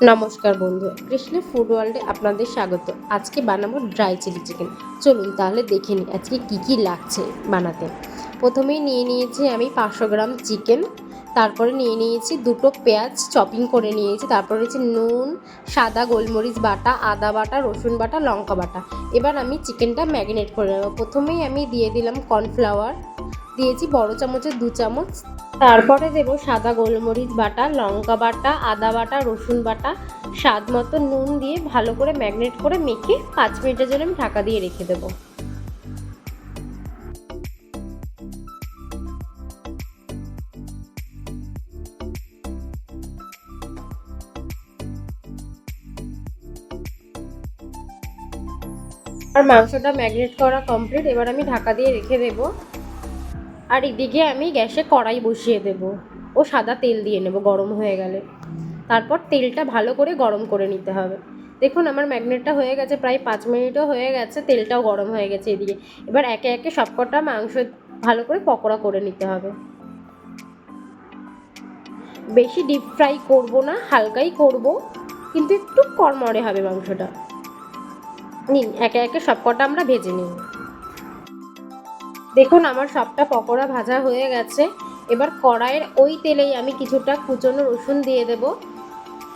নমস্কার বন্ধু, কৃষ্ণ ফুড ওয়ার্ল্ডে আপনাদের স্বাগত। আজকে বানাবো ড্রাই চিলি চিকেন চলুন তাহলে দেখে নিই আজকে কী কী লাগছে বানাতে। প্রথমেই নিয়ে নিয়েছি আমি পাঁচশো গ্রাম চিকেন তারপরে নিয়ে নিয়েছি দুটো পেঁয়াজ চপিং করে নিয়েছি, তারপরে হচ্ছে নুন, সাদা গোলমরিচ বাটা, আদা বাটা, রসুন বাটা, লঙ্কা বাটা। এবার আমি চিকেনটা ম্যারিনেট করে নেব। প্রথমেই আমি দিয়ে দিলাম কর্নফ্লাওয়ার দিয়েছি, বড় চামচের দু চামচ। তারপরে দেব সাদা গোলমরিচ বাটা, লঙ্কা বাটা, আদা বাটা, রসুন বাটা। স্বাদ মতো নুন দিয়ে ভালো করে ম্যাগনেট করে মেখে পাঁচ মিনিটের জন্য আমি ঢাকা দিয়ে রেখে দেবো। আর মাংসটা ম্যাগনেট করা কমপ্লিট, এবার আমি ঢাকা দিয়ে রেখে দেব। আর এদিকে আমি গ্যাসে কড়াই বসিয়ে দেব। ও সাদা তেল দিয়ে নেব, গরম হয়ে গেলে। তারপর তেলটা ভালো করে গরম করে নিতে হবে। দেখুন, আমার ম্যাগনেটটা হয়ে গেছে, প্রায় পাঁচ মিনিটও হয়ে গেছে, তেলটাও গরম হয়ে গেছে এদিকে। এবার একে একে সবকটা মাংস ভালো করে পকোড়া করে নিতে হবে। বেশি ডিপ ফ্রাই করব না, হালকাই করব, কিন্তু একটু কড়মড়ে হবে মাংসটা। নিন, একে একে সবকটা আমরা ভেজে নিই। দেখুন, আমার সবটা পকোড়া ভাজা হয়ে গেছে। এবার কড়াইয়ের ওই তেলেই আমি কিছুটা কুচনো রসুন দিয়ে দেব।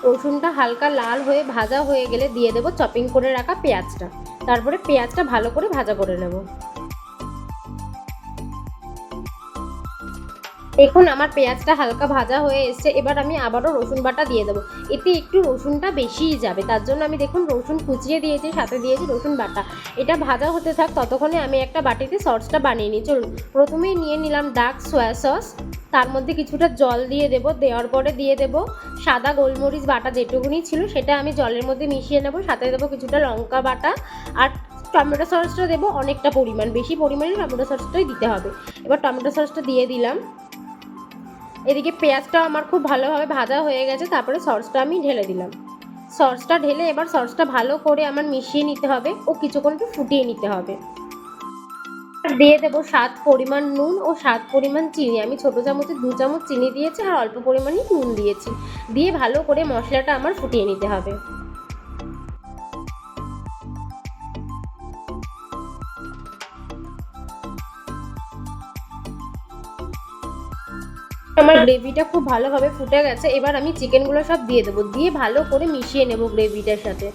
রসুনটা হালকা লাল হয়ে ভাজা হয়ে গেলে দিয়ে দেব চপিং করে রাখা পেঁয়াজটা। তারপরে পেঁয়াজটা ভালো করে ভাজা করে নেব। দেখুন, আমার পেঁয়াজটা হালকা ভাজা হয়ে এসছে, এবার আমি আবারও রসুন বাটা দিয়ে দেবো। এতে একটু রসুনটা বেশিই যাবে, তার জন্য আমি দেখুন, রসুন কুচিয়ে দিয়েছি, সাথে দিয়েছি রসুন বাটা। এটা ভাজা হতে থাক, ততক্ষণে আমি একটা বাটিতে সসটা বানিয়ে নিই। চলুন, প্রথমেই নিয়ে নিলাম ডার্ক সোয়া সস। তার মধ্যে কিছুটা জল দিয়ে দেব, দেওয়ার পরে দিয়ে দেব সাদা গোলমরিচ বাটা যেটুকুনি ছিল, সেটা আমি জলের মধ্যে মিশিয়ে নেব, সাথে দেবো কিছুটা লঙ্কা বাটা। আর টমেটো সসটা দেবো অনেকটা পরিমাণ, বেশি পরিমাণে টমেটো সসটাই দিতে হবে। এবার টমেটো সসটা দিয়ে দিলাম। এদিকে পেঁয়াজটাও আমার খুব ভালোভাবে ভাজা হয়ে গেছে, তারপরে সসটা আমি ঢেলে দিলাম। সসটা ঢেলে এবার সসটা ভালো করে আমার মিশিয়ে নিতে হবে ও কিছুক্ষণ একটু ফুটিয়ে নিতে হবে। দিয়ে দেবো স্বাদ পরিমাণ নুন ও স্বাদ পরিমাণ চিনি। আমি ছোটো চামচে দু চামচ চিনি দিয়েছি আর অল্প পরিমাণই নুন দিয়েছি। দিয়ে ভালো করে মশলাটা আমার ফুটিয়ে নিতে হবে। আমার গ্রেভিটা খুব ভালোভাবে ফুটে গেছে। এবার আমি চিকেনগুলো সব দিয়ে দেবো। দিয়ে ভালো করে মিশিয়ে নেব গ্রেভিটার সাথে।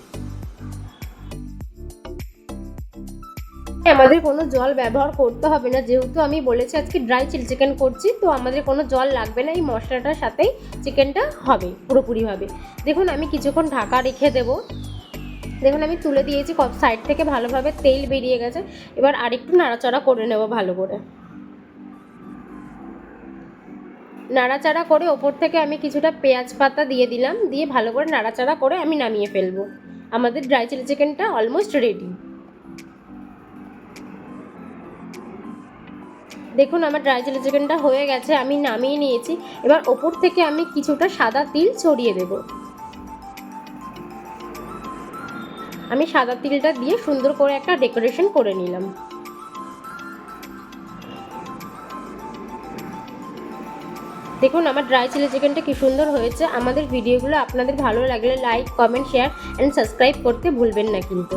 আমাদের কোনো জল ব্যবহার করতে হবে না। যেহেতু আমি বলেছি আজকে ড্রাই চিলি চিকেন করছি, তো আমাদের কোনো জল লাগবে না। এই মশলাটার সাথেই চিকেনটা হবে পুরোপুরিভাবে। দেখুন, আমি কিছুক্ষণ ঢাকা রেখে দেবো। দেখুন, আমি তুলে দিয়েছি। সাইড থেকে ভালোভাবে তেল বেরিয়ে গেছে। এবার আরেকটু নাড়াচাড়া করে নেব ভালো করে। নাড়াচাড়া করে ওপর থেকে আমি কিছুটা পেঁয়াজ পাতা দিয়ে দিলাম, দিয়ে ভালো করে নাড়াচাড়া করে আমি নামিয়ে ফেলব। আমাদের ড্রাই চিলি চিকেনটা অলমোস্ট রেডি দেখুন, আমার ড্রাই চিলি চিকেনটা হয়ে গেছে, আমি নামিয়ে নিয়েছি। এবার ওপর থেকে আমি কিছুটা সাদা তিল ছড়িয়ে দেব। আমি সাদা তিলটা দিয়ে সুন্দর করে একটা ডেকোরেশন করে নিলাম। দেখুন, আমার ড্রাই চিলি চিকেনটা কী সুন্দর হয়েছে। আমাদের ভিডিওগুলো আপনাদের ভালো লাগলে like comment share and subscribe করতে ভুলবেন না কিন্তু।